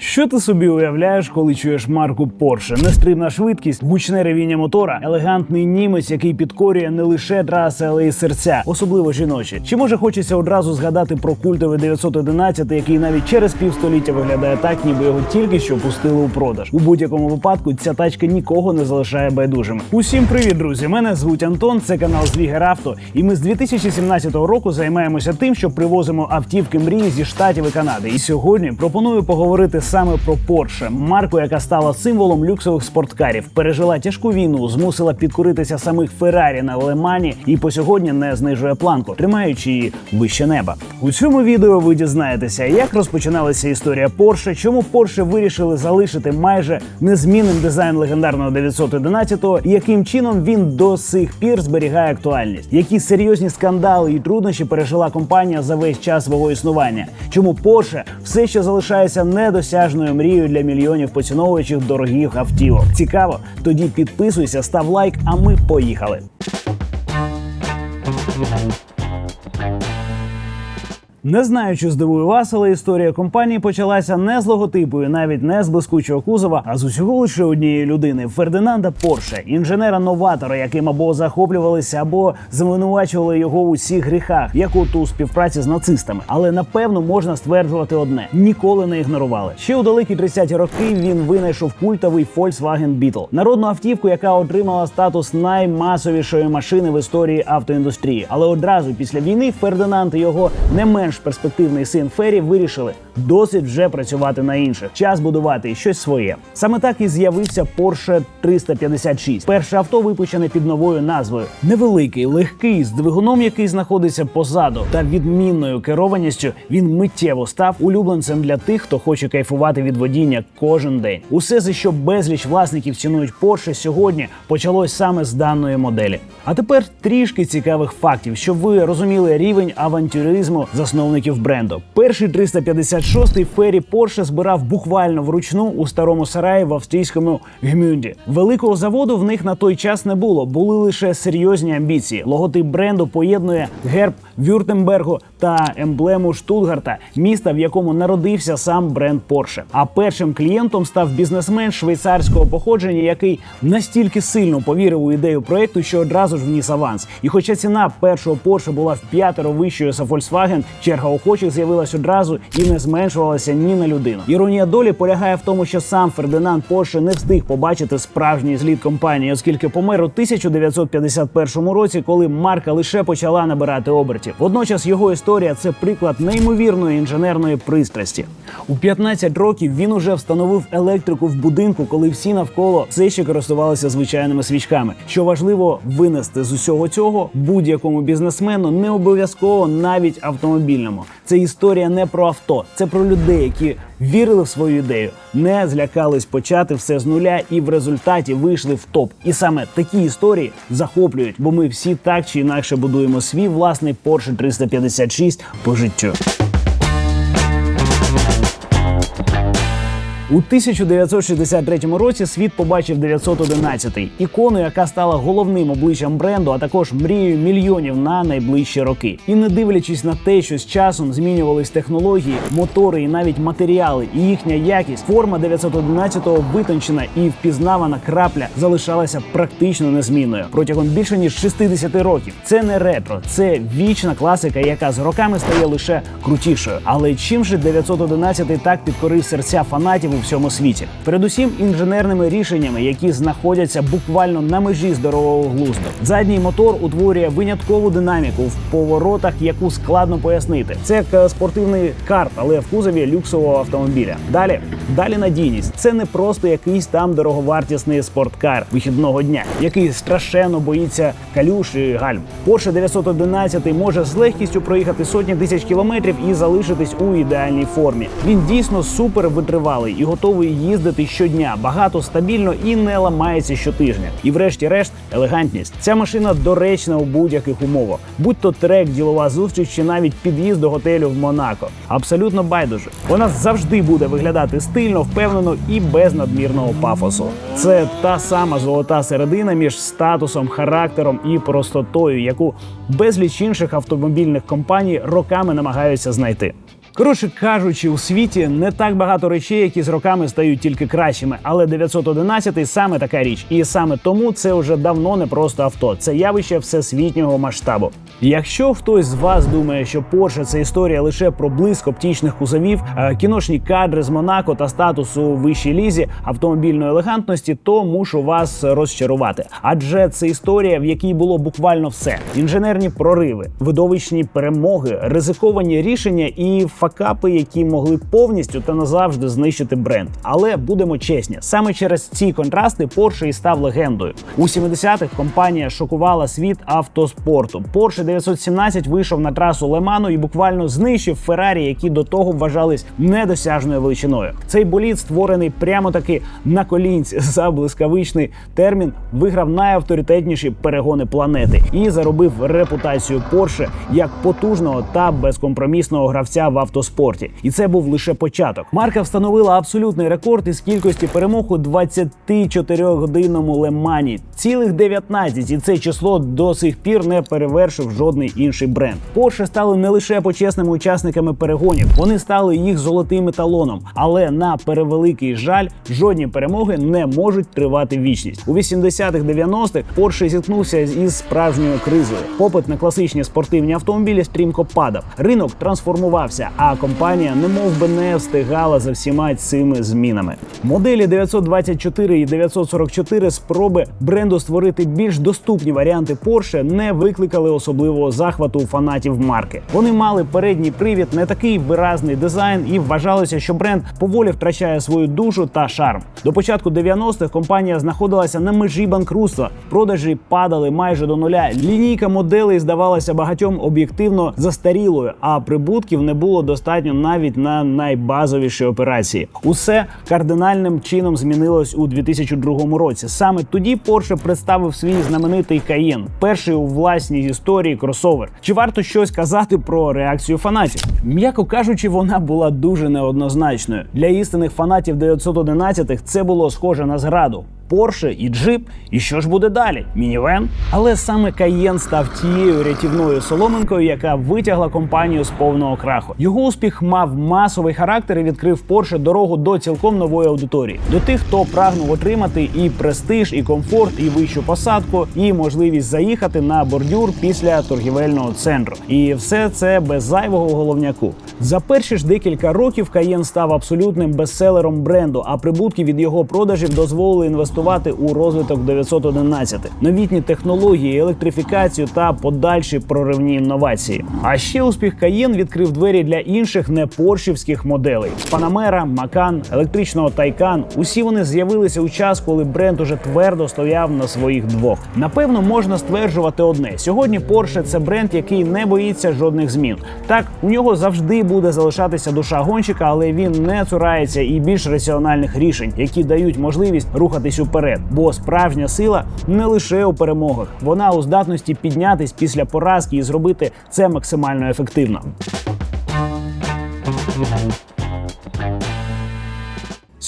Що ти собі уявляєш, коли чуєш марку Porsche? Нестримна швидкість, гучне ревіння мотора, елегантний німець, який підкорює не лише траси, але й серця, особливо жіночі. Чи може хочеться одразу згадати про культовий 911, який навіть через півстоліття виглядає так, ніби його тільки що пустили у продаж. У будь-якому випадку ця тачка нікого не залишає байдужими. Усім привіт, друзі! Мене звуть Антон. Це канал Звігер Авто, і ми з 2017 року займаємося тим, що привозимо автівки мрії зі штатів і Канади. І сьогодні пропоную поговорити саме про Porsche, марку, яка стала символом люксових спорткарів, пережила тяжку війну, змусила підкоритися самих Феррарі на Лемані і по сьогодні не знижує планку, тримаючи її вище неба. У цьому відео ви дізнаєтеся, як розпочиналася історія Porsche, чому Porsche вирішили залишити майже незмінним дизайн легендарного 911-го, і яким чином він до сих пір зберігає актуальність, які серйозні скандали і труднощі пережила компанія за весь час свого існування. Чому Porsche все ще залишається недосяжною мрією для мільйонів поціновувачів дорогих автівок? Цікаво? Тоді підписуйся, став лайк, а ми поїхали. Не знаю, чи здивую вас, але історія компанії почалася не з логотипу, і навіть не з блискучого кузова, а з усього лише однієї людини Фердинанда Порше, інженера-новатора, яким або захоплювалися, або звинувачували його у всіх гріхах, як от у співпраці з нацистами. Але напевно можна стверджувати одне: ніколи не ігнорували. Ще у далекі 30-ті роки він винайшов культовий Volkswagen Beetle. народну автівку, яка отримала статус наймасовішої машини в історії автоіндустрії. Але одразу після війни Фердинанд і його не менш перспективний син Фері вирішили досить вже працювати на інших. Час будувати щось своє. Саме так і з'явився Porsche 356. Перше авто випущене під новою назвою. Невеликий, легкий, з двигуном, який знаходиться позаду, та відмінною керованістю він миттєво став улюбленцем для тих, хто хоче кайфувати від водіння кожен день. Усе за що безліч власників цінують Porsche сьогодні почалось саме з даної моделі. А тепер трішки цікавих фактів, щоб ви розуміли рівень авантюризму засновників бренду. Перший 356-й Фері Порше збирав буквально вручну у старому сараї в австрійському Гмюнді. Великого заводу в них на той час не було, були лише серйозні амбіції. Логотип бренду поєднує герб Вюртембергу та емблему Штутгарта, міста, в якому народився сам бренд Porsche. А першим клієнтом став бізнесмен швейцарського походження, який настільки сильно повірив у ідею проекту, що одразу ж вніс аванс. І хоча ціна першого Porsche була в п'ятеро вищою за Volkswagen, черга охочих з'явилась одразу і не зменшувалася ні на людину. Іронія долі полягає в тому, що сам Фердинанд Порше не встиг побачити справжній зліт компанії, оскільки помер у 1951 році, коли марка лише почала набирати обертів. Водночас його історія це приклад неймовірної інженерної пристрасті. У 15 років він уже встановив електрику в будинку, коли всі навколо все ще користувалися звичайними свічками. Що важливо винести з усього цього будь-якому бізнесмену, не обов'язково навіть автомобільному. Це історія не про авто, це про людей, які вірили в свою ідею, не злякались почати все з нуля і в результаті вийшли в топ. І саме такі історії захоплюють, бо ми всі так чи інакше будуємо свій власний Porsche 356 по життю. У 1963 році світ побачив 911 ікону, яка стала головним обличчям бренду, а також мрією мільйонів на найближчі роки. І не дивлячись на те, що з часом змінювались технології, мотори і навіть матеріали, і їхня якість, форма 911-го витончена і впізнавана крапля залишалася практично незмінною протягом більше ніж 60 років. Це не ретро, це вічна класика, яка з роками стає лише крутішою. Але чим же 911 так підкорив серця фанатів у всьому світі? Передусім інженерними рішеннями, які знаходяться буквально на межі здорового глузду. Задній мотор утворює виняткову динаміку в поворотах, яку складно пояснити. Це як е, спортивний карт, але в кузові люксового автомобіля. Далі далі надійність. Це не просто якийсь там дороговартісний спорткар вихідного дня, який страшенно боїться калюш і гальм. Porsche 911 може з легкістю проїхати сотні тисяч кілометрів і залишитись у ідеальній формі. Він дійсно супер витривалий і готовий їздити щодня, багато стабільно і не ламається щотижня. І, врешті-решт, елегантність. Ця машина доречна у будь-яких умовах, будь то трек, ділова зустріч чи навіть під'їзд до готелю в Монако. Абсолютно байдуже. Вона завжди буде виглядати стильно, впевнено і без надмірного пафосу. Це та сама золота середина між статусом, характером і простотою, яку безліч інших автомобільних компаній роками намагаються знайти. Коротше кажучи, у світі не так багато речей, які з роками стають тільки кращими. Але 911 саме така річ, і саме тому це вже давно не просто авто. Це явище всесвітнього масштабу. Якщо хтось з вас думає, що Porsche – це історія лише про блиск оптічних кузовів, е, кіношні кадри з Монако та статусу у вищій лізі автомобільної елегантності, то мушу вас розчарувати. Адже це історія, в якій було буквально все: інженерні прориви, видовищні перемоги, ризиковані рішення і факапи, які могли повністю та назавжди знищити бренд. Але будемо чесні, саме через ці контрасти Porsche і став легендою. У 70-х компанія шокувала світ автоспорту. Porsche 917 вийшов на трасу Леману і буквально знищив Феррарі, які до того вважались недосяжною величиною. Цей болід, створений прямо таки на колінці за блискавичний термін, виграв найавторитетніші перегони планети і заробив репутацію Porsche як потужного та безкомпромісного гравця в автоспорті. І це був лише початок. Марка встановила абсолютний рекорд із кількості перемог у 24-годинному лемані. Цілих 19, і це число до сих пір не перевершив жодний інший бренд. Porsche стали не лише почесними учасниками перегонів, вони стали їх золотим еталоном. Але на перевеликий жаль, жодні перемоги не можуть тривати вічність. У 80-х 90-х Porsche зіткнувся із справжньою кризою. Попит на класичні спортивні автомобілі стрімко падав. Ринок трансформувався, а компанія немов би не встигала за всіма цими змінами. Моделі 924 і 944 спроби бренду створити більш доступні варіанти Porsche не викликали особливого захвату у фанатів марки. Вони мали передній привід, не такий виразний дизайн, і вважалося, що бренд поволі втрачає свою душу та шарм. До початку 90-х компанія знаходилася на межі банкрутства. Продажі падали майже до нуля. Лінійка моделей здавалася багатьом об'єктивно застарілою, а прибутків не було достатньо навіть на найбазовіші операції. Усе кардинальним чином змінилось у 2002 році. Саме тоді Porsche представив свій знаменитий Cayenne, перший у власній історії кросовер. Чи варто щось казати про реакцію фанатів? М'яко кажучи, вона була дуже неоднозначною. Для істинних фанатів 911-х це було схоже на зраду. Порше і джип, і що ж буде далі? Мінівен. Але саме Каєн став тією рятівною соломинкою, яка витягла компанію з повного краху. Його успіх мав масовий характер і відкрив Порше дорогу до цілком нової аудиторії, до тих, хто прагнув отримати і престиж, і комфорт, і вищу посадку, і можливість заїхати на бордюр після торгівельного центру. І все це без зайвого головняку. За перші ж декілька років Каєн став абсолютним бестселером бренду, а прибутки від його продажів дозволили інвестувати у розвиток 911, новітні технології, електрифікацію та подальші проривні інновації. А ще успіх Каєн відкрив двері для інших не поршівських моделей: Панамера, Макан, електричного Тайкан. Усі вони з'явилися у час, коли бренд уже твердо стояв на своїх двох. Напевно, можна стверджувати одне: сьогодні Porsche – це бренд, який не боїться жодних змін. Так у нього завжди буде залишатися душа гонщика, але він не цурається і більш раціональних рішень, які дають можливість рухатись уперед. Бо справжня сила не лише у перемогах, вона у здатності піднятись після поразки і зробити це максимально ефективно.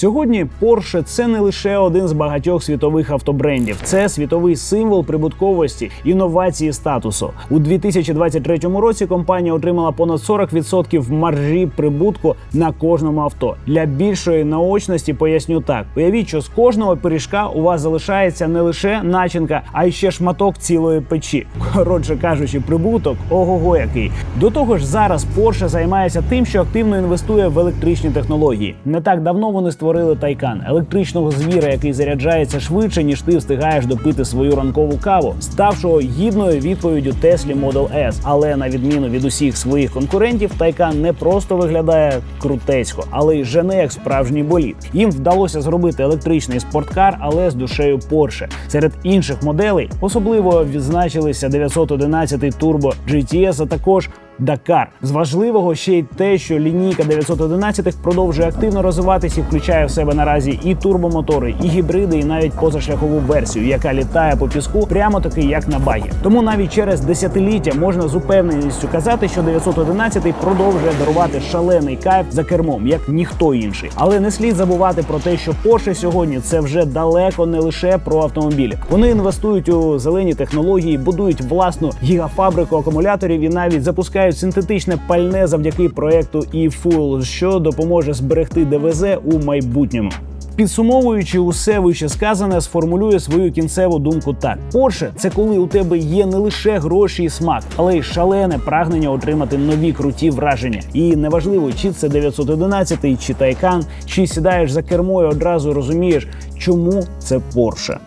Сьогодні Porsche – це не лише один з багатьох світових автобрендів, це світовий символ прибутковості, інновації статусу. У 2023 році компанія отримала понад 40% маржі прибутку на кожному авто. Для більшої наочності поясню так: уявіть, що з кожного пиріжка у вас залишається не лише начинка, а й ще шматок цілої печі. Коротше кажучи, прибуток ого-го який. До того ж, зараз Porsche займається тим, що активно інвестує в електричні технології. Не так давно вони створили Тайкан, електричного звіра, який заряджається швидше, ніж ти встигаєш допити свою ранкову каву, ставшого гідною відповіддю Теслі Model S. Але на відміну від усіх своїх конкурентів, Тайкан не просто виглядає крутецько, але й жене як справжній болід. Їм вдалося зробити електричний спорткар, але з душею Porsche. Серед інших моделей особливо відзначилися 911 Turbo GTS, а також Дакар. З важливого ще й те, що лінійка 911 продовжує активно розвиватися і включає в себе наразі і турбомотори, і гібриди, і навіть позашляхову версію, яка літає по піску прямо таки як на багі. Тому навіть через десятиліття можна з упевненістю казати, що 911 продовжує дарувати шалений кайф за кермом, як ніхто інший. Але не слід забувати про те, що Porsche сьогодні це вже далеко не лише про автомобілі. Вони інвестують у зелені технології, будують власну гігафабрику акумуляторів і навіть запускають випускають синтетичне пальне завдяки проекту eFuel, що допоможе зберегти ДВЗ у майбутньому. Підсумовуючи усе вище сказане, сформулює свою кінцеву думку так: Porsche – це коли у тебе є не лише гроші і смак, але й шалене прагнення отримати нові круті враження. І неважливо, чи це 911 чи Taycan, чи сідаєш за кермо і одразу розумієш, чому це Porsche.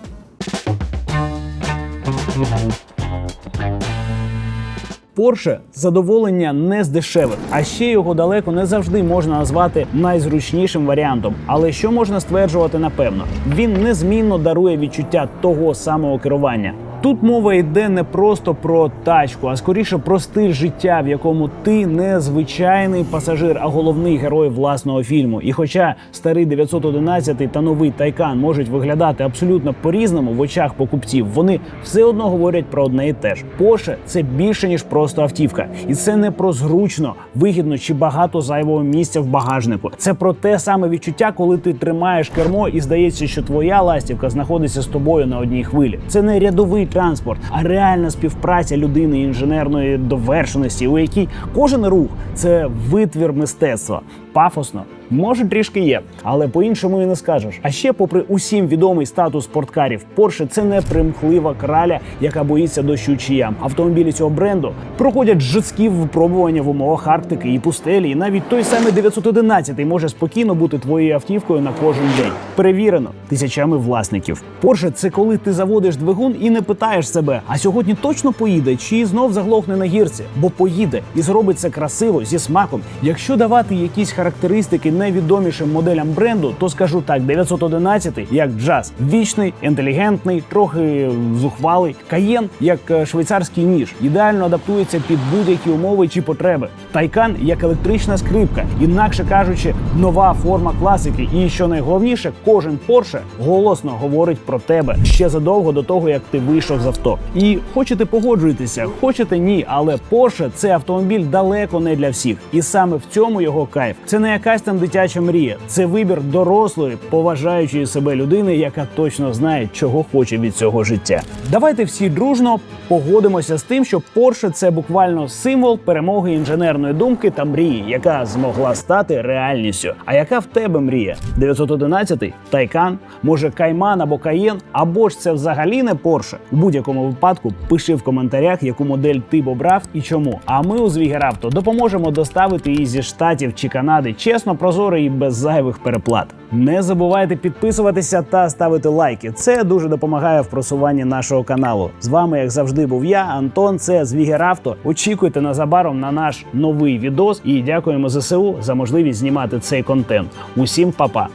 Порше задоволення не з дешевих, а ще його далеко не завжди можна назвати найзручнішим варіантом. Але що можна стверджувати напевно, він незмінно дарує відчуття того самого керування. Тут мова йде не просто про тачку, а скоріше про стиль життя, в якому ти не звичайний пасажир, а головний герой власного фільму. І хоча старий 911 та новий Тайкан можуть виглядати абсолютно по-різному в очах покупців, вони все одно говорять про одне і те ж. Porsche – це більше ніж просто автівка, і це не про зручно, вигідно чи багато зайвого місця в багажнику. Це про те саме відчуття, коли ти тримаєш кермо і здається, що твоя ластівка знаходиться з тобою на одній хвилі. Це не рядовий транспорт, а реальна співпраця людини інженерної довершеності, у якій кожен рух це витвір мистецтва. Пафосно. Може, трішки є, але по-іншому і не скажеш. А ще, попри усім відомий статус спорткарів, Porsche – це не примхлива краля, яка боїться дощу чи ям. Автомобілі цього бренду проходять жорсткі випробування в умовах Арктики і пустелі. І навіть той самий 911 може спокійно бути твоєю автівкою на кожен день. Перевірено тисячами власників. Porsche – це коли ти заводиш двигун і не питаєш себе, а сьогодні точно поїде, чи знов заглохне на гірці, бо поїде і зробить це красиво зі смаком. Якщо давати якісь характеристики найвідомішим моделям бренду, то скажу так: 911 як джаз, вічний, інтелігентний, трохи зухвалий. Каєн як е, швейцарський ніж, ідеально адаптується під будь-які умови чи потреби. Тайкан як електрична скрипка, інакше кажучи, нова форма класики. І що найголовніше, кожен Porsche голосно говорить про тебе ще задовго до того, як ти вийшов з авто. І хочете погоджуєтеся, хочете ні, але Porsche – це автомобіль далеко не для всіх, і саме в цьому його кайф. Це не якась там дитяча мрія, це вибір дорослої, поважаючої себе людини, яка точно знає, чого хоче від цього життя. Давайте всі дружно погодимося з тим, що Porsche – це буквально символ перемоги інженерної думки та мрії, яка змогла стати реальністю. А яка в тебе мрія? 911, Тайкан, може Кайман або Каєн, або ж це взагалі не Porsche? У будь-якому випадку пиши в коментарях, яку модель ти б обрав і чому. А ми у Звігеравто допоможемо доставити її зі штатів чи Канади чесно, прозоро і без зайвих переплат. Не забувайте підписуватися та ставити лайки. Це дуже допомагає в просуванні нашого каналу. З вами, як завжди, був я, Антон. Це Звігеравто. Очікуйте незабаром на наш новий відос і дякуємо ЗСУ за можливість знімати цей контент. Усім па-па!